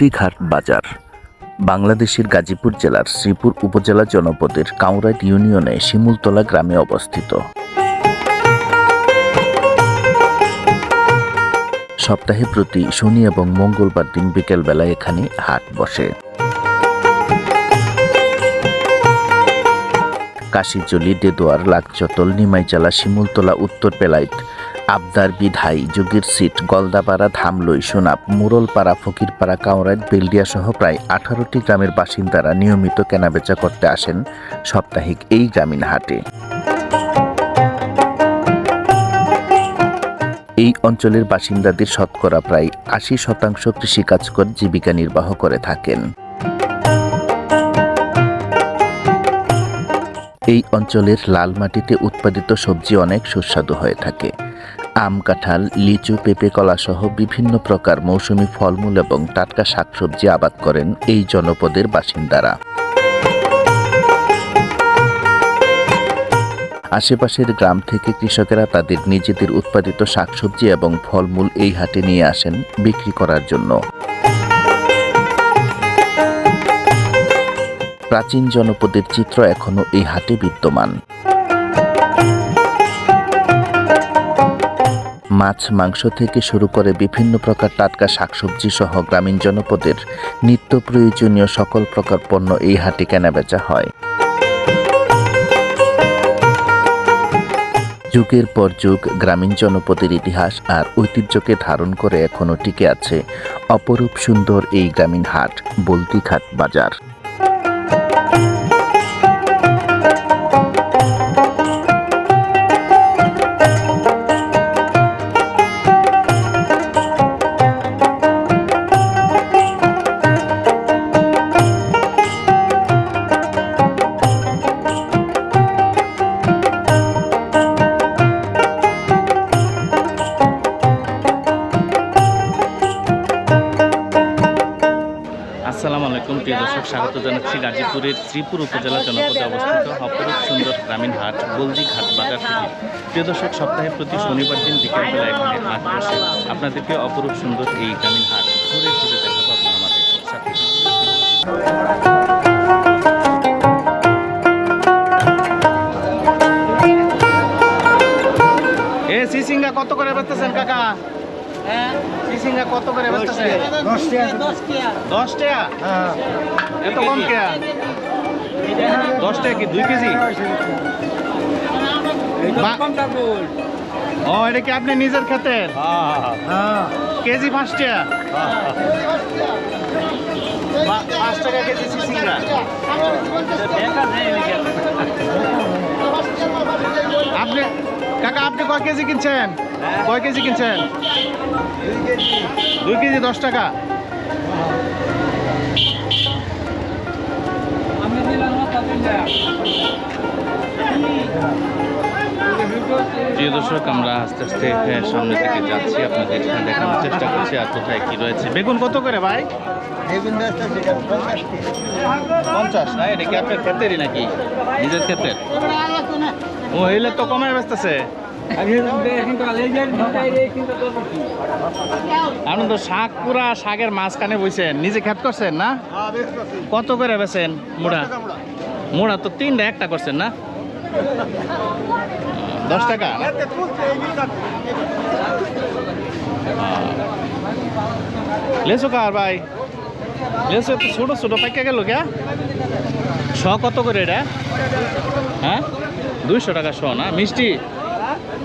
বলদিঘাট বাজার। বাংলাদেশের গাজীপুর জেলার শ্রীপুর উপজেলা জনপদের কাউরাইট ইউনিয়নে শিমুলতলা গ্রামে অবস্থিত। সপ্তাহে প্রতি শনি এবং মঙ্গলবার দিন বিকেলবেলায় এখানে হাট বসে। কাশিজলি, দেদোয়ার, লাকচতল, নিমাইচালা, শিমুলতলা, উত্তর পেলাইত আবদার বিধাই যুগের সিট, গলদাপাড়া, ধামলই, সোনাপ, মুরলপাড়া, ফকিরপাড়া কাউরাইত বেলডিয়া সহ প্রায় আঠারোটি গ্রামের বাসিন্দারা নিয়মিত কেনাবেচা করতে আসেন সাপ্তাহিক এই গ্রামীণ হাটে। এই অঞ্চলের বাসিন্দাদের শতকরা প্রায় আশি শতাংশ কৃষিকাজ করে জীবিকা নির্বাহ করে থাকেন। এই অঞ্চলের লাল মাটিতে উৎপাদিত সবজি অনেক সুস্বাদু হয়ে থাকে। আম কাঁঠাল, লিচু, পেঁপে কলা সহ বিভিন্ন প্রকার মৌসুমি ফলমূল এবং টাটকা শাকসবজি আবাদ করেন এই জনপদের বাসিন্দারা। আশেপাশের গ্রাম থেকে কৃষকেরা তাদের নিজেদের উৎপাদিত শাকসবজি এবং ফলমূল এই হাটে নিয়ে আসেন বিক্রি করার জন্য। প্রাচীন জনপদের চিত্র এখনও এই হাটে বিদ্যমান। মাছ, মাংস থেকে শুরু করে বিভিন্ন প্রকার টাটকা শাকসবজি সহ গ্রামীণ জনপদের নিত্য প্রয়োজনীয় সকল প্রকার পণ্য এই হাটে কেনাবেচা হয়। যুগের পর যুগ গ্রামীণ জনপদের ইতিহাস আর ঐতিহ্যকে ধারণ করে এখনও টিকে আছে অপরূপ সুন্দর এই গ্রামীণ হাট, বলতিঘাট বাজার। জানাচ্ছি গাজীপুরের শ্রীপুর উপজেলা জনপদে অবস্থিত অপরূপ সুন্দর গ্রামীণ হাট, বলদি ঘাট বাজার থেকে। প্রিয় দর্শক, সপ্তাহে প্রতি শনিবার দিন বিকেলবেলা এখানে হাট বসে। আপনাদেরকে অপরূপ সুন্দর এই গ্রামীণ হাট ঘুরে ঘুরে দেখাবো আপনারা আমাদের সাথে। এ কত করে বেচতেছেন, কাকা? সিসিঙ্গা কত করে বেচতেছেন দশ টাকা এত কম কে? দশ টাকা কি? দুই কেজি? ও এটা কি আপনি নিজের খেতের? কেজি পাঁচ টাকা পাঁচ টাকা কেজি সিসিঙ্গা আপনি কাকা আপনি কয় কেজি কিনছেন? কয় কেজি কিনছেন? দুই কেজি দশ টাকা। দর্শক আমরা আস্তে আস্তে হ্যাঁ, সামনের দিকে যাচ্ছি। আপনাদের এখানে দেখানোর চেষ্টা করছি আর কোথায় কি রয়েছে। বেগুন কত করে ভাই? পঞ্চাশ না? এটা কি আপনার ক্ষেতেরই নাকি? নিজের ক্ষেতের? ও এলে তো কমে বেচতেছে। আপনি তো শাক পুরা শাকের মাঝখানে বইছেন। নিজে খেত করছেন না? কত করে বেছেন মুড়া? মুড়া। তো তিনটা একটা করছেন না? দশ টাকা? লেসু কার ভাই? লেসু তো ছোট ছোট পাইকা গেল কে শ কত করে এটা? হ্যাঁ? দুইশো টাকা শ না? মিষ্টি?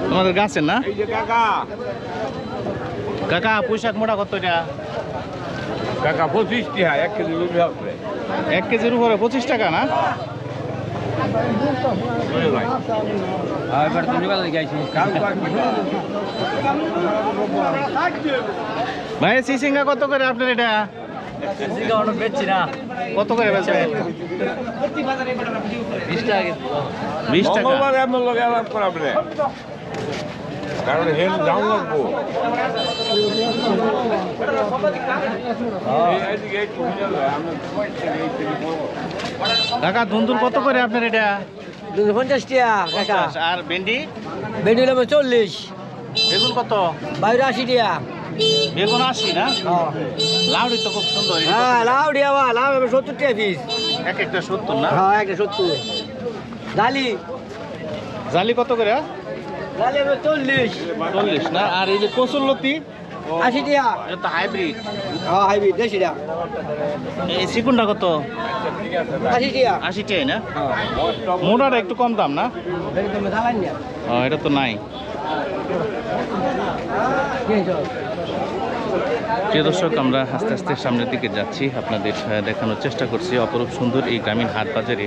তোমাদের গাছের না? কাকা। পুঁইশাক মোটা কত এটা? কাকা পঁচিশ টাকা এক কেজি রুটি হবে এক কেজির উপরে পঁচিশ টাকা না? ভাই। সিসিঙ্গা কত করে আপনার এটা? কত করে বেচবেন বিশ টাকা বিশ টাকা। কারণ হেন দাম লাগবো হয়ে। কাকা ধুন্দুল কত করে আপনার এটা? পঞ্চাশ টাকা আর ভেন্ডি? বেডি হলো চল্লিশ। বেগুন কত? বাইরে আশি টাকা। বেগুন আশি না? হ্যাঁ। লাউড়ি তো খুব সুন্দর হ্যাঁ লাউ দিয়া বা লাউ এবার সত্তর টাকা পিস এক একটা সত্তর না? হ্যাঁ একটা সত্তর। ডালি জালি কত করে এবার চল্লিশ চল্লিশ না? আর এই যে কচুর লতি আশি টাকা। এটা তো হাইব্রিড হ্যাঁ হাইব্রিড দেশি টাকা। এই চিকুনটা কত? আশি টাকা। আশি টাই না? মোটাটা একটু কম দাম না? ও, এটা তো নাই। প্রিয় দর্শক আমরা আস্তে আস্তে সামনের দিকে যাচ্ছি। আপনাদের দেখানোর চেষ্টা করছি। অপরূপ সুন্দর এই গ্রামীণ হাট বাজারে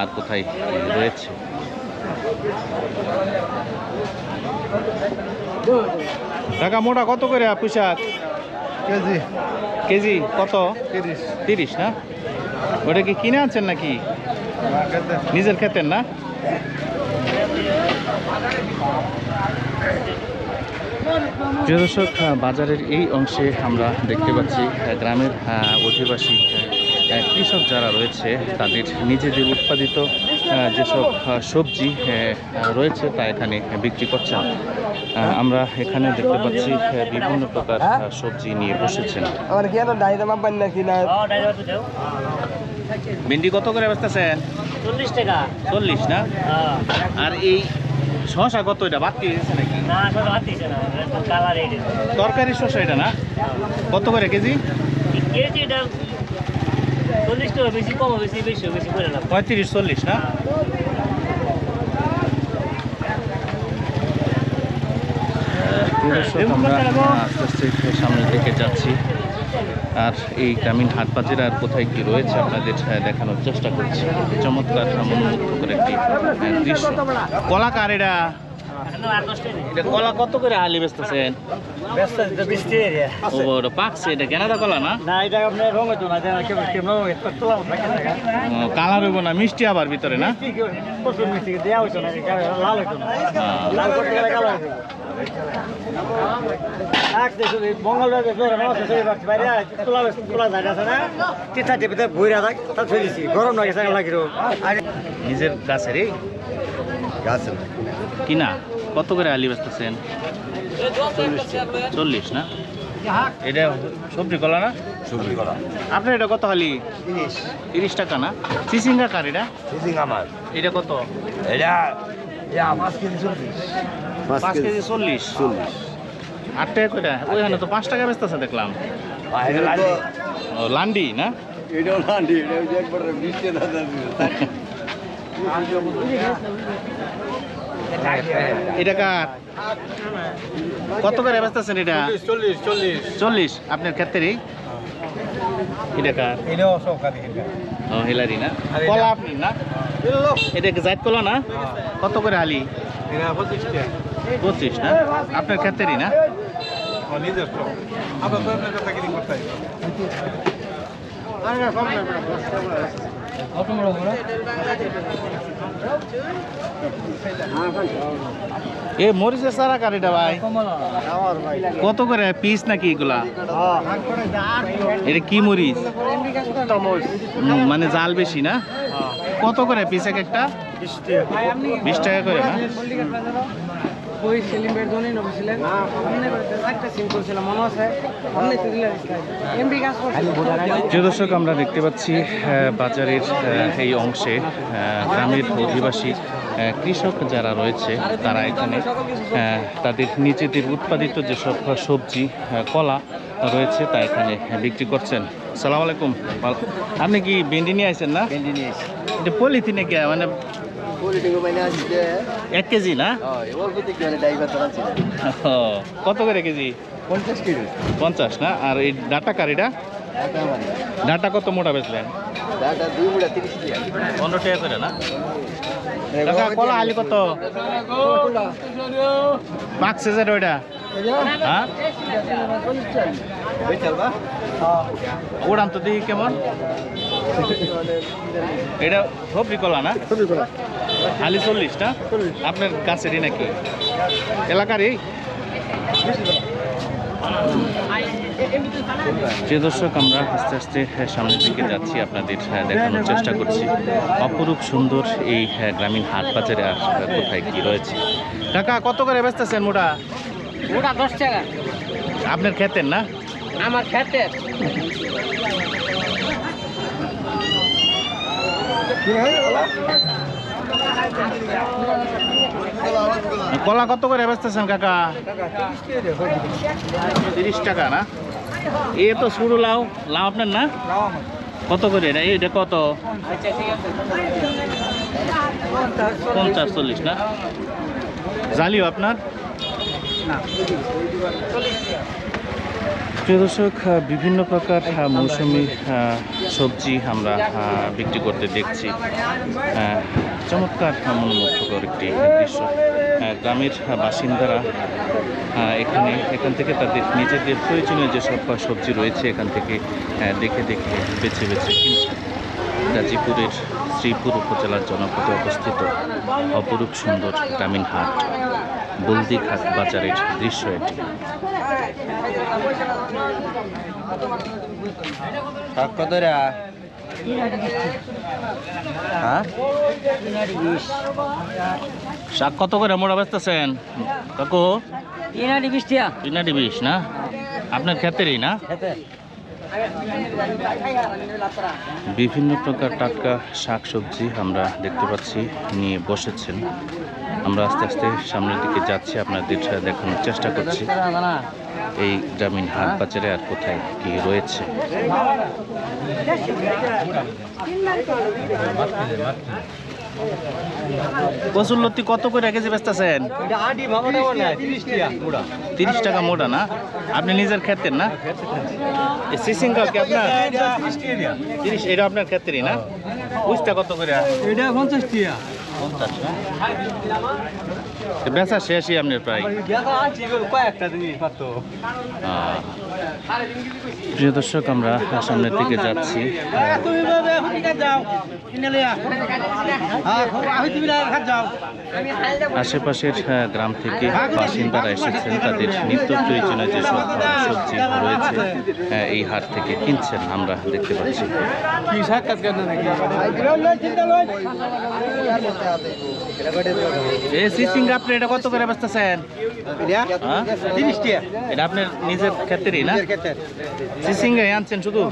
আর কোথায় রয়েছে? টাকা মোটা কত করে পোশাক? কেজি। কেজি কত? তিরিশ। তিরিশ না? ওটা কি কিনে আনছেন নাকি? নিজের খেতেন না? প্রিয় দর্শক বাজারের এই অংশে আমরা দেখতে পাচ্ছি গ্রামের অধিবাসী কৃষক যারা রয়েছে তাদের নিজেদের উৎপাদিত যেসব সবজি রয়েছে তা এখানে বিক্রি করছেন আমরা এখানে দেখতে পাচ্ছি বিভিন্ন প্রকার সবজি নিয়ে বসেছেন। না? ভেন্ডি কত করে বেচতেছেন? চল্লিশ টাকা। চল্লিশ না? হ্যাঁ। আর এই শশা কত এটা? বাদ দিয়ে দিয়েছে নাকি? তরকারি শসা এটা না? কত করে কেজি? কেজি এটা চল্লিশ টাকা বেশি কম বেশি বেশি বেশি করে না পঁয়ত্রিশ চল্লিশ না? আমরা আস্তে আস্তে সামনের দিকে যাচ্ছি। আর এই গ্রামীণ হাট বাজারে আর কোথায় কি রয়েছে আপনাদের দেখানোর চেষ্টা করছি। চমৎকার মনোমুগ্ধকর একটি দৃশ্য। কলা কার এটা কলা কত করে আলি বেচতেছেন? পাকছে এটা কেনাদা কলা না? কালার হইব না মিষ্টি আবার ভিতরে না? হ্যাঁ। নিজের গাছের গাছ কিনা? কত করে আলি বেচতেছেন? চল্লিশ না? এটা সবজি কলা না? সবজি করা আপনার এটা কত হালি? তিরিশ। টাকা না? চিচিঙ্গা কার এটা? সিজিং আমার। এটা কত? এটা পাঁচ কেজি চল্লিশ। পাঁচ কেজি চল্লিশ? চল্লিশ। আট টাকা করে ওইখানে তো পাঁচ টাকা বেচতেছে দেখলাম। লান্ডি। না? এটাও এটা একবার এটা কার? কত করে বেচতেছেন এটা? চল্লিশ চল্লিশ চল্লিশ। আপনার ক্ষেত্রেই এটা কার? এটাও সব ও হেলারি না? কলা আপনি না? এটা কি জাত কলা না? কত করে আলি পঁচিশ না? আপনার ক্ষেত্রেই না? নিজস্ব। এ মরিচের সারা কারিটা ভাই? কত করে পিস নাকি এগুলা? এটা কি মরিচ? মানে জাল বেশি না? কত করে পিস এক একটা? বিশ টাকা করে না? ওই সেলিমের জন্যই নবছিলেন আপনি একটা করছিলাম মনে আছে? আপনি দিলেন এমবি কাজ দর্শক আমরা দেখতে পাচ্ছি বাজারের এই অংশে গ্রামের অধিবাসী কৃষক যারা রয়েছে তারা এখানে তাদের নিজেদের উৎপাদিত যেসব সবজি কলা রয়েছে তা এখানে বিক্রি করছেন। সালাম আলাইকুম আপনি কি ভেন্ডি নিয়ে আসেন না? এটা পলিথিনে কে মানে এক কেজি না? কত করে কেজি? পঞ্চাশ কিলো পঞ্চাশ না? আর এই ডাটা কারিটা ডাটা কত মোটা বেচলেন? দুই পনেরো টাকা করে না? কলা আলি কত? পাকছে যে ওইটা। হ্যাঁ? ওড়ান তো দেখি কেমন? এটা সবজি কলা না? আলি চল্লিশ না? আপনার কাছেরই নাকি? এলাকারই? যে দর্শক আমরা আস্তে আস্তে সামনের দিকে যাচ্ছি আপনাদের আহ, দেখানোর চেষ্টা করছি। অপরূপ সুন্দর এই আহ, গ্রামীণ হাট বাজারে আর কোথায় কি রয়েছে? কাকা কত করে বেচতেছেন মোটা? মোটা দশ টাকা। আপনার খেতেন না? আমার খেতে কলা কত করে বেচতেছেন, কাকা? তিরিশ টাকা না? এ তো শুরু লাউ লাউ আপনার না? কত করে এটা? এটা কত? পঞ্চাশ, চল্লিশ না? জালিও আপনার? প্রিয় দর্শক বিভিন্ন প্রকার মৌসুমি সবজি আমরা বিক্রি করতে দেখছি। চমৎকার মনোমুগ্ধকর একটি দৃশ্য। গ্রামের বাসিন্দারা এখানে, এখান থেকে তাদের নিজেদের প্রয়োজনীয় যেসব সবজি রয়েছে, এখান থেকে দেখে দেখে বেছে বেছে কিনছে গাজীপুরের শ্রীপুর উপজেলার জনপদে অবস্থিত অপরূপ সুন্দর গ্রামীণ হাট। বলদিঘাট বাজারের দৃশ্য এটি। হ্যাঁ? শাক কত করে? মোড়া বেচতেছেন? কাকু? তিনাটি বিশ না? আপনার ক্ষেতেরই না? বিভিন্ন প্রকার টাটকা শাক সবজি আমরা দেখতে পাচ্ছি, নিয়ে বসেছেন। আমরা আস্তে আস্তে সামনের দিকে যাচ্ছি, আপনাদের দেখানোর চেষ্টা করছি। এই গ্রামীণ হাট বাজারে আর কোথায় কি রয়েছে? কচুর লতি কত করে কেজি বেচতেছেন? তিরিশ টাকা মোটা না? আপনি নিজের ক্ষেতের না? সিসিং কি আপনার? তিরিশ এটা আপনার ক্ষেত্রেই না? উইসটা কত করে? এটা পঞ্চাশ টিয়া পঞ্চাশ বেচা শেষই আপনি প্রায়। প্রিয় দর্শক, আমরা সামনের দিকে যাচ্ছি। আশেপাশের গ্রাম থেকে বাসিন্দারা এসেছেন, তাদের নিত্য প্রয়োজনীয় যেসব সবজি রয়েছে এই হাট থেকে কিনছেন, আমরা দেখতে পাচ্ছি। আপনি এটা কত করে বেচতেছেন? হ্যাঁ? এটা আপনার নিজের ক্ষেত্রেই না? আনছেন শুধু?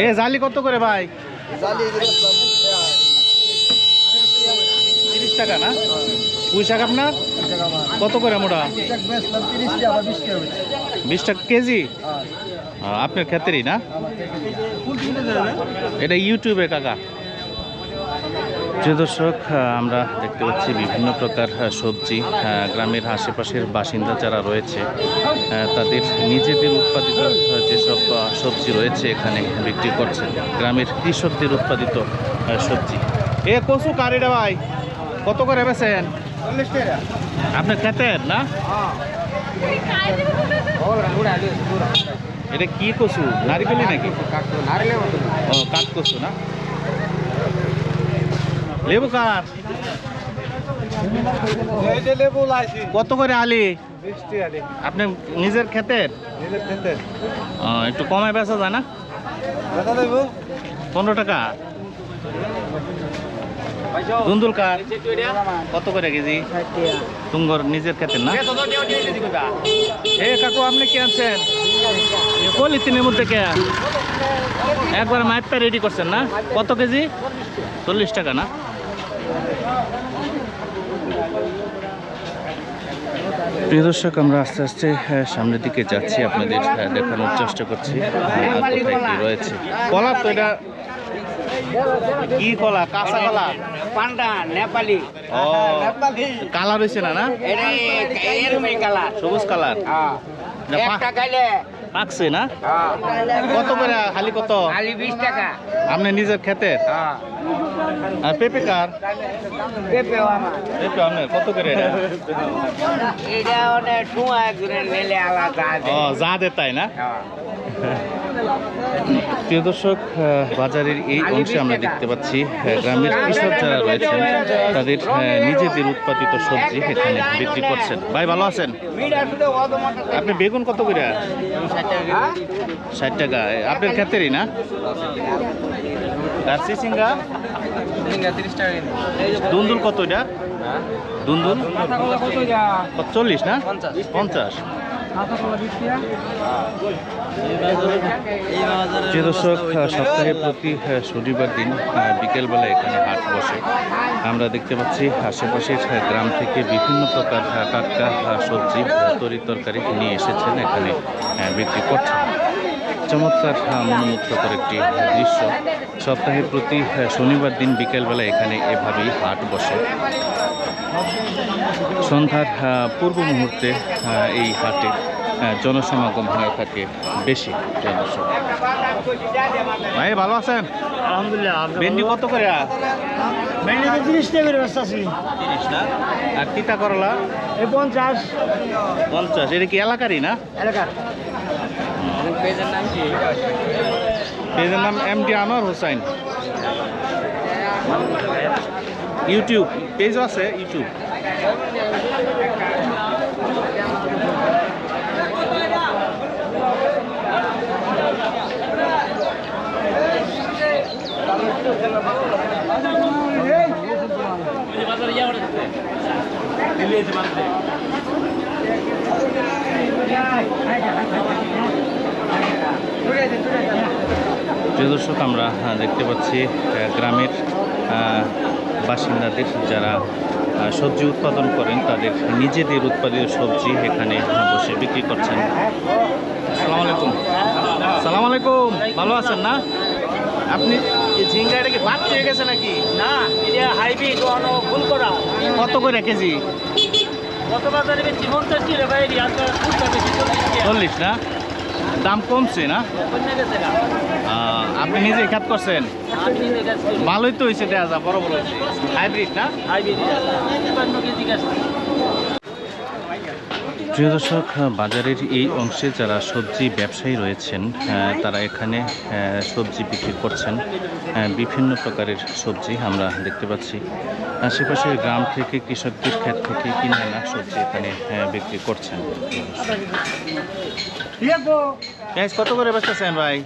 এ জালি কত করে ভাই? তিরিশ টাকা না? পুঁই শাক আপনার? কত করে মোটা? বিশ টাকা কেজি? আহ, আপনার ক্ষেত্রেই না? এটা ইউটিউবে কাকা। প্রিয় দর্শক আহ, আমরা দেখতে পাচ্ছি বিভিন্ন প্রকার সবজি গ্রামের আশেপাশের বাসিন্দা যারা রয়েছে তাদের নিজেদের উৎপাদিত যেসব সবজি রয়েছে এখানে বিক্রি করছে গ্রামের কৃষকদের উৎপাদিত সবজি। এ কচু কারিটা ভাই কত করে বেছেন আপনার খেতের না? এটা কি কচু? নারিকেলি নাকি? ও কাঠ কচু না? লেবু কার? কত করে আলি? আপনি নিজের খেতে একটু কমে বেচা যায় না? পনেরো টাকা? দুন্দুল কত করে কেজি? তুঙ্গর নিজের ক্ষেতের না? এ কাকু, আপনি কি আনছেন? পলিথিনের মধ্যে কে? একবার মাইপটা রেডি করছেন না? কত কেজি? চল্লিশ টাকা না? প্রিয় দর্শক, আমরা আস্তে আস্তে সামনের দিকে যাচ্ছি। আপনাদের দেখানোর চেষ্টা করছি। রয়েছে? কলা তো এটা কি কলা? কাঁচা কলা? পান্ডা নেপালি। ও কালার হয়েছে না না? এরকমই কালার। সবুজ কালার। এটা একটা খাইলে পাকছে না? কত করে খালি কত? খালি বিশ টাকা। আপনি নিজের খেতে আর পেঁপে কার? পেঁপে আপনার কত করে এটা? অনেক একজনের নিলে আলাদা। ও যা দে তাই না? প্রিয় দর্শক বাজারের এই অংশে আমরা দেখতে পাচ্ছি গ্রামের কৃষক যারা রয়েছেন তাদের নিজেদের উৎপাদিত সবজি এখানে বিক্রি করছেন। ভাই ভালো আছেন? আপনি বেগুন কত করে? ষাট টাকা। আপনার ক্ষেত্রেই না? টাকা কেজি দুন্দুল কত এটা? দুন্দুল? চল্লিশ না? পঞ্চাশ। যে দর্শক সপ্তাহে প্রতি শনিবার দিন বিকেলবেলা এখানে হাট বসে। আমরা দেখতে পাচ্ছি, আশেপাশের গ্রাম থেকে বিভিন্ন প্রকার টাটকা সবজি তরি তরকারি নিয়ে এসেছেন এখানে বিক্রি করছেন। চমৎকার মনোমুগ্ধকর একটি দৃশ্য। সপ্তাহে প্রতি শনিবার দিন বিকেলবেলা এখানে এভাবেই হাট বসে। সন্ধ্যার পূর্ব মুহূর্তে এই হাটে জনসমাগম হয়ে থাকে বেশি জনসমাগম। ভাই ভালো আছেন? আলহামদুলিল্লাহ ভেন্ডি কত করে? মেনলি তো তিরিশ টাকা করে ব্যস্ত আছি তিরিশ না? আর তিতা করলা? এই পঞ্চাশ। পঞ্চাশ এটা কি এলাকারই না? এলাকা পেজের নাম কি পেজের নাম M D Anwar Hossain YouTube পেজও আছে ইউটিউব। প্রিয় দর্শক আমরা দেখতে পাচ্ছি গ্রামের বাসিন্দাদের যারা সবজি উৎপাদন করেন তাদের নিজেদের উৎপাদিত সবজি এখানে বসে বিক্রি করছেন। সালাম আলাইকুম। সালাম আলাইকুম। ভালো আছেন না? আপনি এই ঝিঙ্গা এটা কি বাদ হয়ে গেছে নাকি? না এটা হাইব্রিড ফুল করা। কত করে কেজি? কত বাজারে চল্লিশ না? দাম কমছে না? আপনি নিজে খাত করছেন? ভালোই তো হয়েছে দেওয়া যা, বড় বড় হাইব্রিড না? হাইব্রিড গাছ প্রিয় দর্শক বাজারের এই অংশে যারা সবজি ব্যবসায়ী রয়েছেন তারা এখানে সবজি বিক্রি করছেন। বিভিন্ন প্রকারের সবজি আমরা দেখতে পাচ্ছি। আশেপাশের গ্রাম থেকে কৃষকদের ক্ষেত থেকে কিনে আনা সবজি এখানে বিক্রি করছেন। পেঁয়াজ কত করে বেচতেছেন ভাই?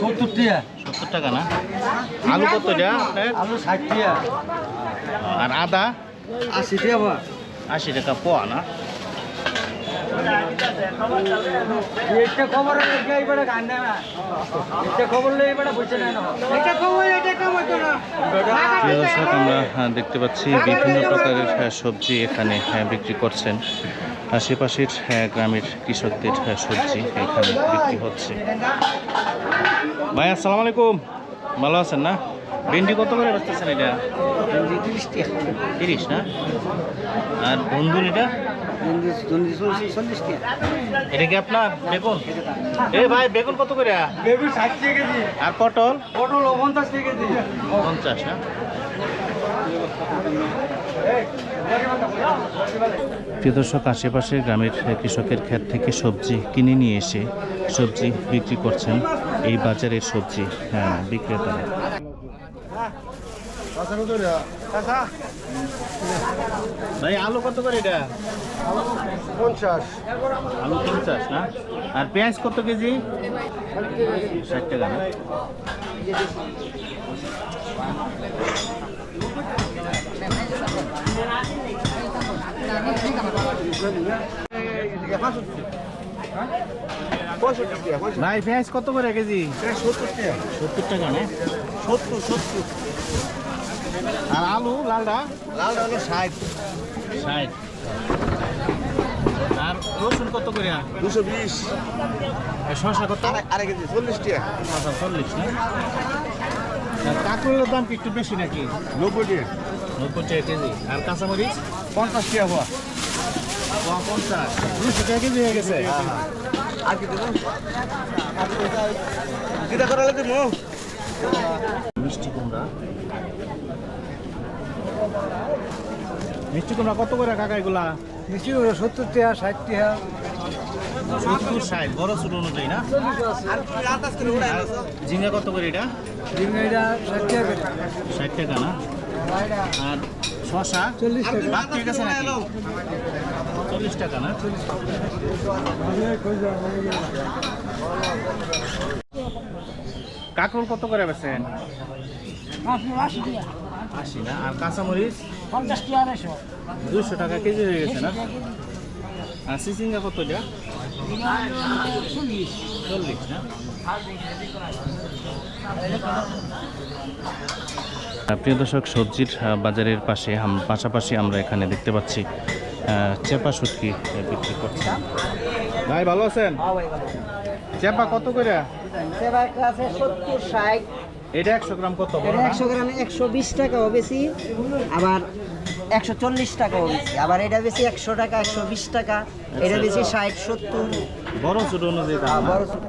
সত্তর টাকা সত্তর টাকা না? আলু কত আলু ষাট টাকা আর আদা? আশি টাকা। আশি টাকা পোয়া না? একটা খবর এইবারে গান দেয় না। একটা খবর লই এবারে বুঝছে না। এটা তো না? দর্শক আমরা দেখতে পাচ্ছি বিভিন্ন প্রকারের সবজি এখানে বিক্রি করছেন। আশেপাশের গ্রামের কৃষকদের সবজি এখানে বিক্রি হচ্ছে। ভাই আসসালামু আলাইকুম। ভালো আছেন না? ভেন্ডি কত করে বেচতেছেন এটা? তিরিশ না? আর বন্ধুর এটা? এটা কি আপনার বেগুন? এ ভাই বেগুন কত করে? বেবি ষাট টাকা কেজি। আর পটল? পটল পঞ্চাশ টাকা কেজি। পঞ্চাশ না প্রিয় দর্শক আশেপাশের গ্রামের কৃষকের ক্ষেত থেকে সবজি কিনে নিয়ে এসে সবজি বিক্রি করছেন এই বাজারের সবজি হ্যাঁ, বিক্রেতারা। ভাই আলু কত করে এটা? পঞ্চাশ। আলু পঞ্চাশ না? আর পেঁয়াজ কত কেজি? ষাট টাকা না? ভাই পেঁয়াজ কত করে কেজি? সত্তর টাকা। সত্তর টাকা না? সত্তর সত্তর। আর আলু লালটা লাল হলো ষাট। ষাট। আর রসুন কত করে দুশো বিশ। শসা কত? আড়াই কেজি চল্লিশ টাকা। চল্লিশ কাঁকড়ের দাম কি একটু বেশি নাকি? নব্বই টাকা। নব্বই টাকা কেজি। আর কাঁচামরিচ? পঞ্চাশ টাকা হওয়া পোয়া পঞ্চাশ। দুশো টাকা কেজি হয়ে গেছে। আর কি দেবো? করা মিষ্টি কুমড়া। মিষ্টি কুমড়া কত করে কাকা এগুলা? মিষ্টি হলো সত্তর টাকা ষাট টাকা সত্তর ষাট বড় ছোট অনুযায়ী না? কত করে এটা? এটা ষাট টাকা ষাট টাকা না? আর শশা চল্লিশ টাকা। ঠিক আছে নাকি? চল্লিশ টাকা না? কাকরোল কত করে বেছেন আশি না? আর কাঁচামরিচ? পঞ্চাশ কি আড়াইশো। দুশো টাকা কেজি হয়ে গেছে না? আর সিসিঙ্গা কত এটা? চল্লিশ। চল্লিশ না? প্রিয় দর্শক সবজির বাজারের পাশে পাশাপাশি আমরা এখানে দেখতে পাচ্ছি চেপা শুটকি বিক্রি করছে ভাই ভালো আছেন? চেপা কত করে? একটা আছে সত্তর ষাট। এটা একশো গ্রাম কত এটা একশো গ্রামে একশো বিশ টাকাও বেশি আবার একশো চল্লিশ টাকাও বেশি আবার এটা বেশি একশো টাকা একশো বিশ টাকা। এটা বেশি ষাট সত্তর। বড় ছোট অনুযায়ী দাম বড় ছোট।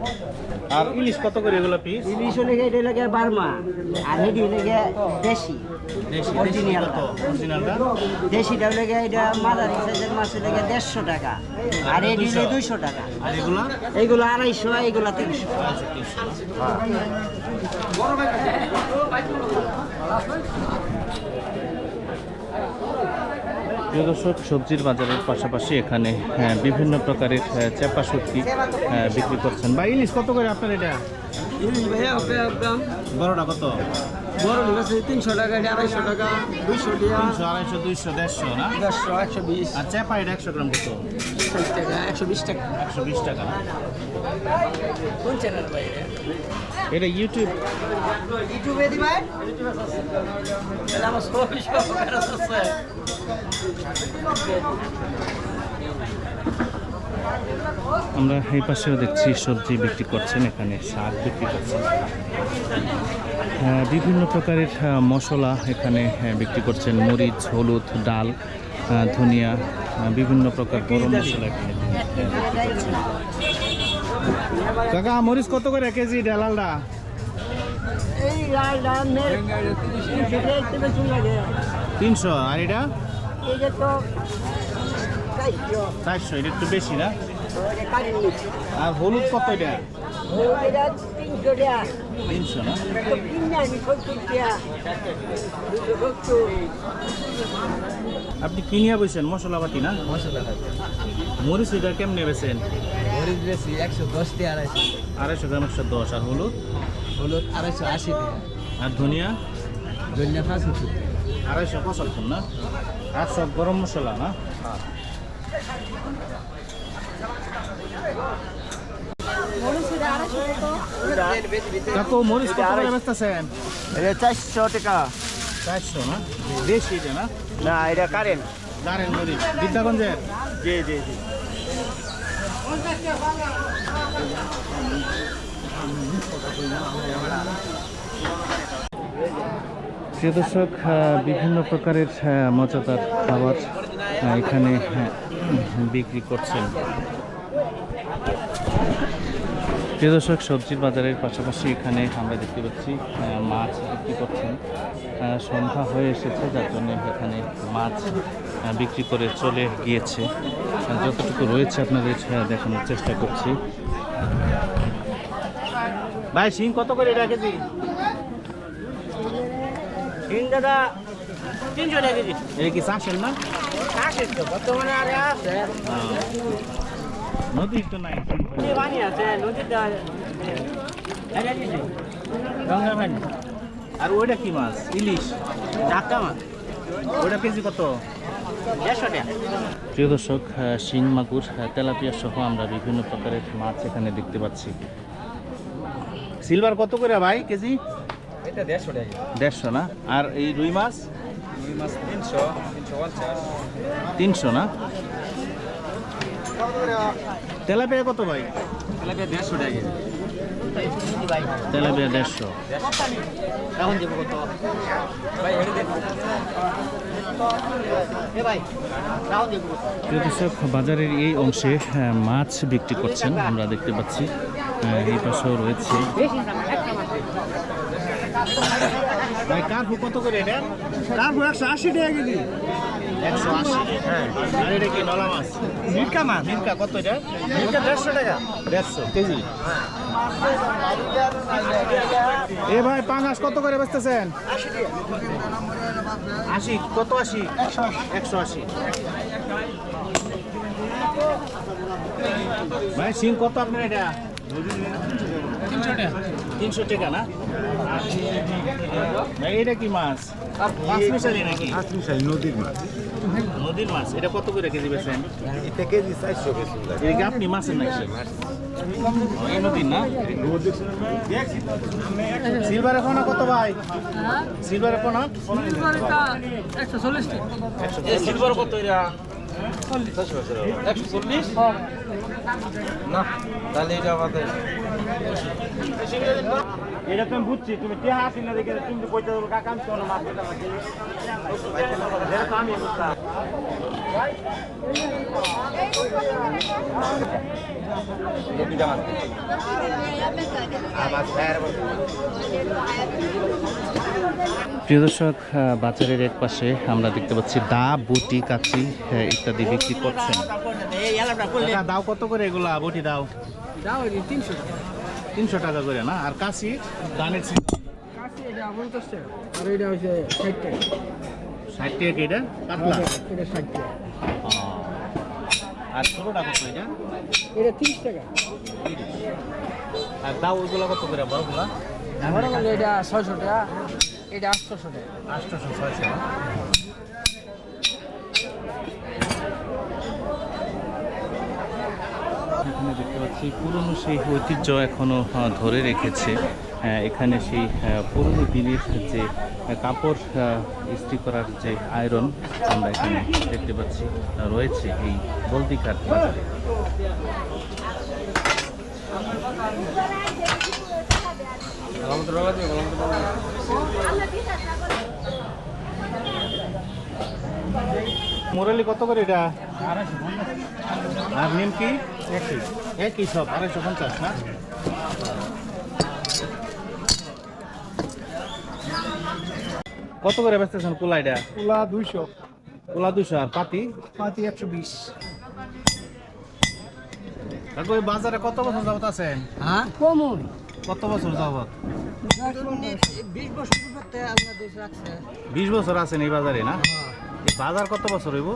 আর ইলিশ কত করে এগুলো পিস ইলিশ লেগে এটা লেগে বার্মা আর হেডি লেগে দেশি। অরিজিনালটা দেশিটা লেগে এটা মাদারি সাইজের মাছ লেগে দেড়শো টাকা। আর এই দুইশো? দুইশো টাকা। আর এগুলা? এইগুলো আড়াইশো এইগুলো তিনশো। প্রিয় দর্শক সবজির বাজারের পাশাপাশি এখানে হ্যাঁ, বিভিন্ন প্রকারের হ্যাঁ, চেপা শুটকি হ্যাঁ, বিক্রি করছেন। বা ইলিশ কত করে আপনার এটা? বড়টা কত? বড় তিনশো টাকা আড়াইশো টাকা দুইশো তিনশো আড়াইশো দুইশো দেড়শো না? দেড়শো একশো বিশ। আর চেপা এটা একশো গ্রাম কত? টাকা একশো বিশ টাকা। একশো বিশ টাকা। কোন চ্যানেল ভাই এটা ইউটিউব ইউটিউবে এটা আমার সবই সব আছে আমরা এই পাশেও দেখছি সবজি বিক্রি করছেন এখানে শাক বিক্রি করছেন। বিভিন্ন প্রকারের মশলা এখানে বিক্রি করছেন। মরিচ হলুদ ডাল ধনিয়া বিভিন্ন প্রকার গরম মশলা এখানে। কাকা মরিচ কত করে কেজি ডালালটা তিনশো আর এটা? এই যে চারশো। এটা একটু বেশি না? আর হলুদ কত এটা? তিনশো না? আপনি কিনিয়া বসেন মশলাপাতি না? মশলা মরিচ এটা কেমনে বেছেন বেশি একশো দশ টাকা আড়াইশো। আড়াইশো গ্রাম একশো দশ আর হলুদ? হলুদ আড়াইশো আশি টাকা আর ধনিয়া? ধনিয়া পাঁচ কেজি আড়াইশো পঁচাত্তর না? আর সব গরম মশলা না? কাকু মরিচ কত করে বেচতেছেন? এটা চারশো টাকা। চারশো না? দেশি এটা না? না এটা কারেন্ট দাঁড়েন মরিচ। বিদ্যাগঞ্জের? জি জি জি। প্রিয় দর্শক বিভিন্ন প্রকারের মজাদার খাবার এখানে বিক্রি করছেন। প্রিয় দর্শক, সবজির বাজারের পাশাপাশি এখানে আমরা দেখতে পাচ্ছি মাছ বিক্রি করছেন। সন্ধ্যা হয়ে এসেছে, যার জন্য এখানে মাছ বিক্রি করে চলে গিয়েছে। যতটুকু রয়েছে আপনাদের দেখানোর চেষ্টা করছি। ভাই শিং কত করে কেজি? তিন দাদা তিনশো কেজি। এটা কি চাষের না? কাকের তো বর্তমানে আরে আছে। নদী তো নাই। পানি আছে নদীতে গঙ্গা পানি আর ওইটা কি মাছ? ইলিশ। ধাক্কা মাছ। ওইটা কেজি কত? প্রিয় দর্শক শিং মাগুর তেলাপিয়া সহ আমরা বিভিন্ন প্রকারের মাছ এখানে দেখতে পাচ্ছি। সিলভার কত করে ভাই কেজি? এটা দেড়শো টাকা। দেড়শো না? আর এই রুই মাছ? রুই মাছ তিনশো তিনশো না? তেলাপিয়া কত ভাই? তেলাপিয়া দেড়শো টাকা তেলাপিয়া দেড়শো। এখন দেবো কত? বাজারের এই অংশে মাছ বিক্রি করছেন আমরা দেখতে পাচ্ছি এই পাশেও রয়েছে। ভাই কার্পু কত করে এটা? কার্পু একশো আশি টাকা কেজি। একশো আশি হ্যাঁ কি নলা মাছ মিটকা মাছ মির্কা কত এটা মিটকা দেড়শো দেড়শো কেজি এ ভাই পাঙাশ কত করে বেচতেছেন? আশি, কত আশি? একশো আশি। ভাই সিং কত আপনার এটা? তিনশো টাকা না? এটা কি মাছ? মাছ মিশালি নাকি? নদীর মাছ। নদীর মাছ এটা কত করে কেজি বেছেন এটা কেজি চারশো কেজি এটা কি আপনি মাছের নাকি এই নদীর না? সিলভার এখন কত ভাই? সিলভার এখন একশো চল্লিশ সিলভার কত এরা একশো চল্লিশ। না তাহলে এটা আমাদের এটা তুমি বুঝছি তুমি টিয়া আসি না দেখে তুমি কইতে দেবো কাকা আমি কোনো মাছ এটা তো আমি বুঝতাম। প্রিয় দর্শক আহ, বাজারের এক পাশে আমরা দেখতে পাচ্ছি দা বটি কাচি ইত্যাদি বিক্রি করছেন। দাও কত করে এগুলা? বটি দাও। দাও তিনশো টাকা। তিনশো টাকা করে না? আর কাশি দানের কাছে এটা পঞ্চাশ টাকা আর এটা হচ্ছে ষাট টাকা। ষাট টাকা কি এটা? কাতলা? এটা ষাট টাকা। ও। আর ছোটোটা কত এটা? এটা তিরিশ টাকা। আর দাও ওইগুলো কত করে বড়গুলা? এটা ছয়শো টাকা এটা আটশোশো টাকা। আটশোশো ছয়শো এখানে দেখতে পাচ্ছি পুরনো সেই ঐতিহ্য এখনও আহ, ধরে রেখেছে। এখানে সেই পুরনো দিনের যে কাপড় ইস্ত্রি করার যে আয়রন আমরা এখানে দেখতে পাচ্ছি রয়েছে এই বলদিঘাট বাজারে। মুরালি কত করে এটা? আর নিমকি একই একই সব আড়াইশো পঞ্চাশ না? কত করে বেচতেছেন কুলাইটা কুলা দুইশো। কুলা দুশো আর পাতি? পাতি একশো বিশ। কাকু এই বাজারে কত বছর যাবত আছেন? হ্যাঁ? কমই। কত বছর যাবত? বিশ বছর বিশ বছর আছেন এই বাজারে না? এই বাজার কত বছর হইব?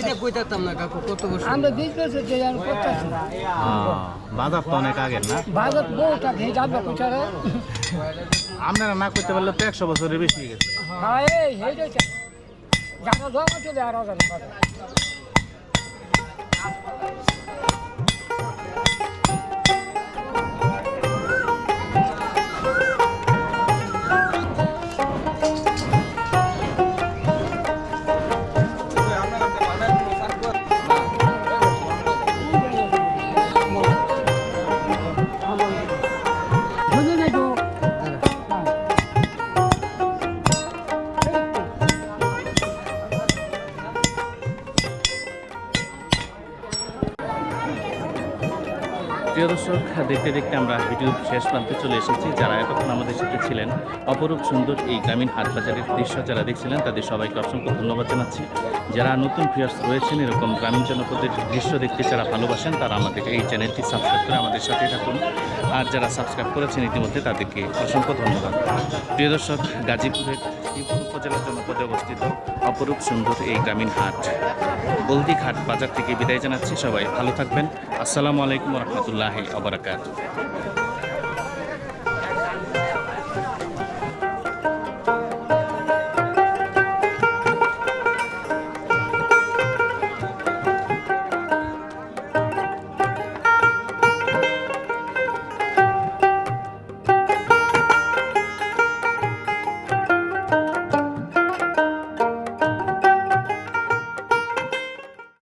এটা কইতাম না কাকু কত বছর আমরা বিশ বছর যে আর করতেছি। বাজার তো অনেক আগের না? বাজার বহুত আগে যাবে কোথায়? আপনারা না করতে পারলে তো একশো বছরের বেশি হয়ে গেছে। হ্যাঁ এই হেইটা জানা জমা চলে আর দেখতে দেখতে আমরা ভিডিও শেষ প্রান্তে চলে এসেছি। যারা এতক্ষণ আমাদের সাথে ছিলেন, অপরূপ সুন্দর এই গ্রামীণ হাট বাজারের দৃশ্য যারা দেখছিলেন, তাদের সবাইকে অসংখ্য ধন্যবাদ জানাচ্ছি। যারা নতুন ভিউয়ার্স রয়েছেন, এরকম গ্রামীণ জনপদের দৃশ্য দেখতে যারা ভালোবাসেন, তারা আমাদের এই চ্যানেলটি সাবস্ক্রাইব করে আমাদের সাথে থাকুন। আর যারা সাবস্ক্রাইব করেছেন ইতিমধ্যে, তাদেরকে অসংখ্য ধন্যবাদ। প্রিয় দর্শক, গাজীপুরের শ্রীপুর উপজেলা জনপদে অবস্থিত অপরূপ সুন্দর এই গ্রামীণ হাট। বলদিঘাট বাজার থেকে বিদায় জানাচ্ছি সবাই ভালো থাকবেন। আসসালামু আলাইকুম রহমতুল্লাহ আবরাকাত